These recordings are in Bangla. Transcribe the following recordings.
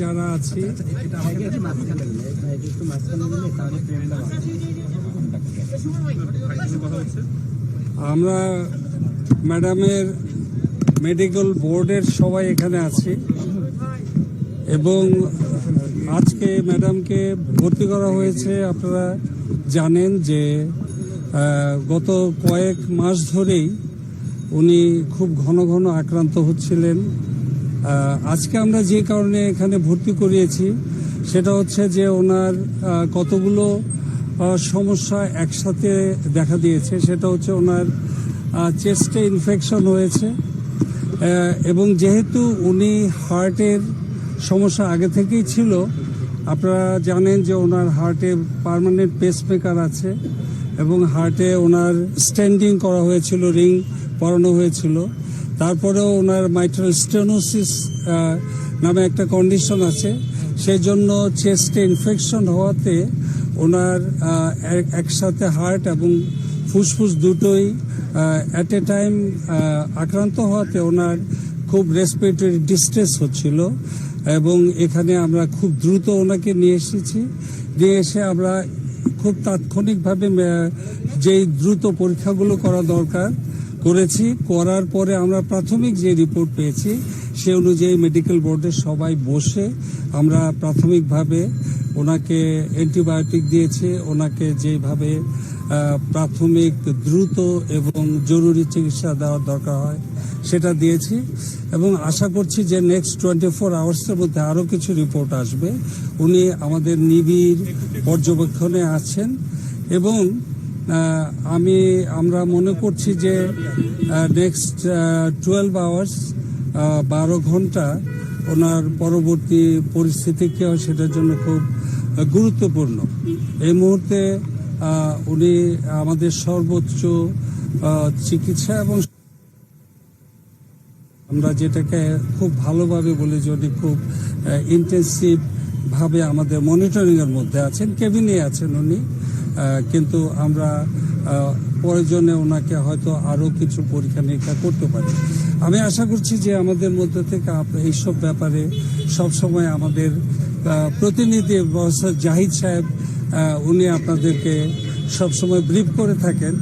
যারা আছি, আমরা ম্যাডামের মেডিকেল বোর্ডের সবাই এখানে আছি এবং আজকে ম্যাডামকে ভর্তি করা হয়েছে। আপনারা জানেন যে গত কয়েক মাস ধরেই উনি খুব ঘন ঘন আক্রান্ত হচ্ছিলেন। আজকে আমরা যে কারণে এখানে ভর্তি করিয়েছি, সেটা হচ্ছে যে ওনার কতগুলো সমস্যা একসাথে দেখা দিয়েছে। সেটা হচ্ছে ওনার চেস্টে ইনফেকশন হয়েছে এবং যেহেতু উনি হার্টের সমস্যা আগে থেকেই ছিল, আপনারা জানেন যে ওনার হার্টে পার্মানেন্ট পেসমেকার আছে, এবং হার্টে ওনার স্ট্যান্ডিং করা হয়েছিল রিং পরানো হয়েছিল। তারপরেও ওনার মাইট্রাল স্টেনোসিস নামে একটা কন্ডিশন আছে। সেই জন্য চেস্টে ইনফেকশন হওয়াতে ওনার এক- একসাথে হার্ট এবং ফুসফুস দুটোই অ্যাট এ টাইম আক্রান্ত হওয়াতে ওনার খুব রেসপিরেটরি ডিস্ট্রেস হচ্ছিল এবং এখানে আমরা খুব দ্রুত ওনাকে নিয়ে এসেছি। নিয়ে এসে আমরা খুব তাৎক্ষণিকভাবে যেই দ্রুত পরীক্ষাগুলো করা দরকার করেছি। করার পরে আমরা প্রাথমিক যে রিপোর্ট পেয়েছি, সে অনুযায়ী মেডিকেল বোর্ডের সবাই বসে আমরা প্রাথমিকভাবে ওনাকে অ্যান্টিবায়োটিক দিয়েছি, ওনাকে যেভাবে প্রাথমিক দ্রুত এবং জরুরি চিকিৎসা দেওয়ার দরকার হয় সেটা দিয়েছি এবং আশা করছি যে নেক্সট টোয়েন্টি ফোর আওয়ার্সের মধ্যে আরও কিছু রিপোর্ট আসবে। উনি আমাদের নিবিড় পর্যবেক্ষণে আছেন এবং আমি, আমরা মনে করছি যে নেক্সট টুয়েলভ আওয়ার্স বারো ঘণ্টা ওনার পরবর্তী পরিস্থিতি কী হয় সেটার জন্য খুব গুরুত্বপূর্ণ। এই মুহূর্তে উনি আমাদের সর্বোচ্চ চিকিৎসা এবং আমরা যেটাকে খুব ভালোভাবে বলি যে উনি খুব ইন্টেন্সিভ ভাবে আমাদের মনিটরিং এর মধ্যে আছেন কেবিনে আছেন উনি। কিন্তু আমরা প্রয়োজনে ওনাকে হয়তো আরও কিছু পরীক্ষা নিরীক্ষা করতে পারি। আমি আশা করছি যে আমাদের মধ্যে থেকে এইসব ব্যাপারে সবসময় আমাদের প্রতিনিধি প্রফেসর জাহিদ সাহেব উনি আপনাদেরকে সবসময় ব্রিফ করে থাকেন।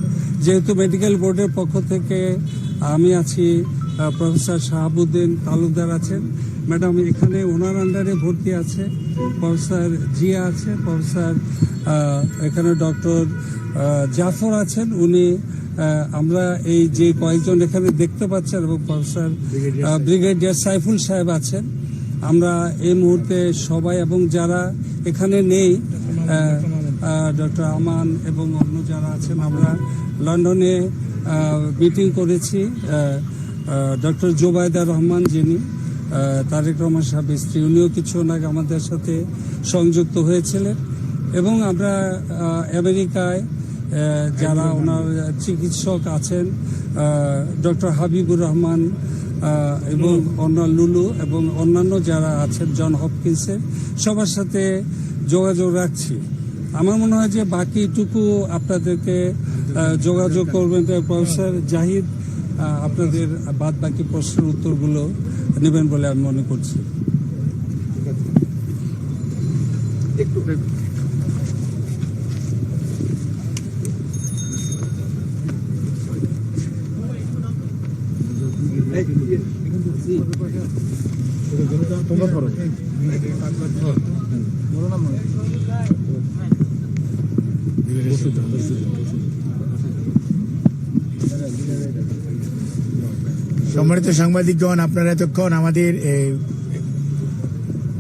যেহেতু মেডিকেল বোর্ডের পক্ষ থেকে আমি আছি প্রফেসর শাহাবুদ্দিন তালুকদার আছেন। ম্যাডাম, এখানে ওনার আন্ডারে ভর্তি আছে, প্রফেসর জিয়া আছে, প্রফেসর এখানে ডক্টর জাফর আছেন। উনি আমরা এই যে কয়েকজন এখানে দেখতে পাচ্ছেন এবং প্রফেসর ব্রিগেডিয়ার সাইফুল সাহেব আছেন। আমরা এই মুহূর্তে সবাই এবং যারা এখানে নেই ডক্টর আমান এবং অন্য যারা আছেন, আমরা লন্ডনে মিটিং করেছি ডক্টর জোবায়দা রহমান যিনি তারেক রহমান সাহেব স্ত্রী উনিও কিছু আগে আমাদের সাথে সংযুক্ত হয়েছিলেন। এবং আমরা আমেরিকায় যারা ওনার চিকিৎসক আছেন ডক্টর হাবিবুর রহমান এবং অন্য লুলু এবং অন্যান্য যারা আছেন জন হপকিন্সের সবার সাথে যোগাযোগ রাখছি। আমার মনে হয় যে বাকিটুকু আপনাদেরকে যোগাযোগ করবেন প্রফেসর জাহিদ আপনাদের বাদ বাকি প্রশ্নের উত্তরগুলো নেবেন বলে আমি মনে করছি। তোমরা ধরো। সম্মানিত সাংবাদিকগণ, আপনারা এতক্ষণ আমাদের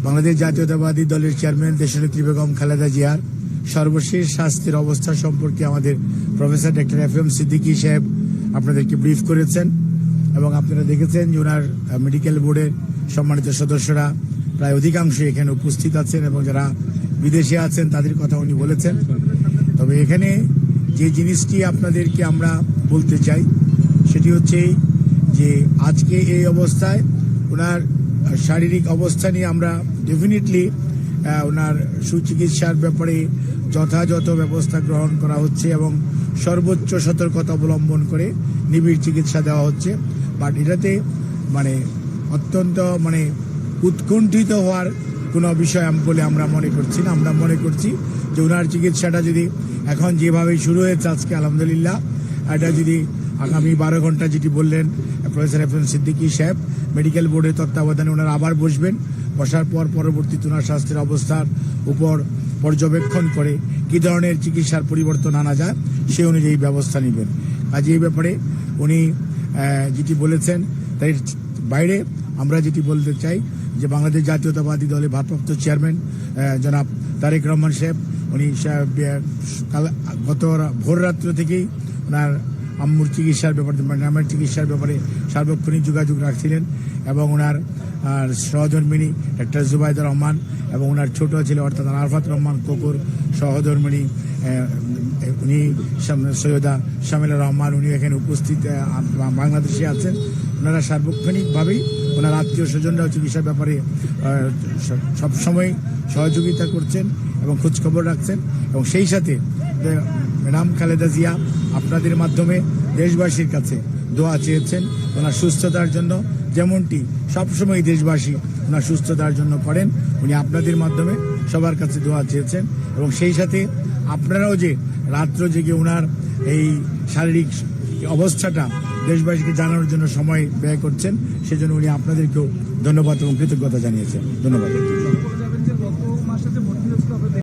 বাংলাদেশ জাতীয়তাবাদী দলের চেয়ারম্যান দেশনেত্রী বেগম খালেদা জিয়ার সর্বশেষ স্বাস্থ্যের অবস্থা সম্পর্কে আমাদের professor doctor F M Siddiqui saheb আপনাদেরকে ব্রিফ করেছেন এবং আপনারা দেখেছেন যে ওনার মেডিকেল বোর্ডের সম্মানিত সদস্যরা প্রায় অধিকাংশ এখানে উপস্থিত আছেন এবং যারা বিদেশে আছেন তাদের কথা উনি বলেছেন। তবে এখানে যে জিনিসটি আপনাদেরকে আমরা বলতে চাই, সেটি হচ্ছে যে আজকে এই অবস্থায় ওনার শারীরিক অবস্থা নিয়ে আমরা ডেফিনেটলি ওনার সুচিকিৎসার ব্যাপারে যথাযথ ব্যবস্থা গ্রহণ করা হচ্ছে এবং সর্বোচ্চ সতর্কতা অবলম্বন করে নিবিড় চিকিৎসা দেওয়া হচ্ছে। বাট এটাতে মানে অত্যন্ত মানে উৎকণ্ঠিত হওয়ার কোনো বিষয় বলে আমরা মনে করছি না। আমরা মনে করছি যে ওনার চিকিৎসাটা যদি এখন যেভাবে শুরু হয়েছে আজকে, আলহামদুলিল্লাহ। এটা যদি আগামী বারো ঘণ্টা যেটি বললেন, প্রফেসর এফ এম সিদ্দিকী সাহেব, মেডিকেল বোর্ডের তত্ত্বাবধানে ওনারা আবার বসবেন। বসার পর পরবর্তীতে ওনার স্বাস্থ্যের অবস্থার উপর পর্যবেক্ষণ করে কি ধরনের চিকিৎসার পরিবর্তন আনা যায়, সে অনুযায়ী ব্যবস্থা নেবেন। কাজে এই ব্যাপারে উনি যেটি বলেছেন, তাই বাইরে আমরা যেটি বলতে চাই যে বাংলাদেশ জাতীয়তাবাদী দলের ভারপ্রাপ্ত চেয়ারম্যান জনাব তারেক রহমান সাহেব উনি গত ভোর রাত্র থেকেই ওনার আম্মুর চিকিৎসার ব্যাপারে মানে নামের চিকিৎসার ব্যাপারে সার্বক্ষণিক যোগাযোগ রাখছিলেন এবং ওনার, আর সহধর্মিনী ডাক্তার জুবাইদা রহমান এবং ওনার ছোট ছেলে অর্থাৎ আরফাত রহমান কোকুর সহধর্মিনী উনি সৈয়দা শামিলা রহমান, উনি এখানে উপস্থিত বাংলাদেশে আছেন। ওনারা সার্বক্ষণিকভাবেই ওনার আত্মীয় স্বজনরাও চিকিৎসার ব্যাপারে সবসময় সহযোগিতা করছেন এবং খোঁজখবর রাখছেন। এবং সেই সাথে ম্যাডাম খালেদা জিয়া আপনাদের মাধ্যমে দেশবাসীর কাছে দোয়া চেয়েছেন ওনার সুস্থতার জন্য। যেমনটি সবসময় দেশবাসী ওনার সুস্থতার জন্য করেন, উনি আপনাদের মাধ্যমে সবার কাছে দোয়া চেয়েছেন। এবং সেই সাথে আপনারাও যে রাত্র জেগে ওনার এই শারীরিক অবস্থাটা দেশবাসীকে জানানোর জন্য সময় ব্যয় করছেন, সেজন্য উনি আপনাদেরকেও ধন্যবাদ এবং কৃতজ্ঞতা জানিয়েছেন। ধন্যবাদ।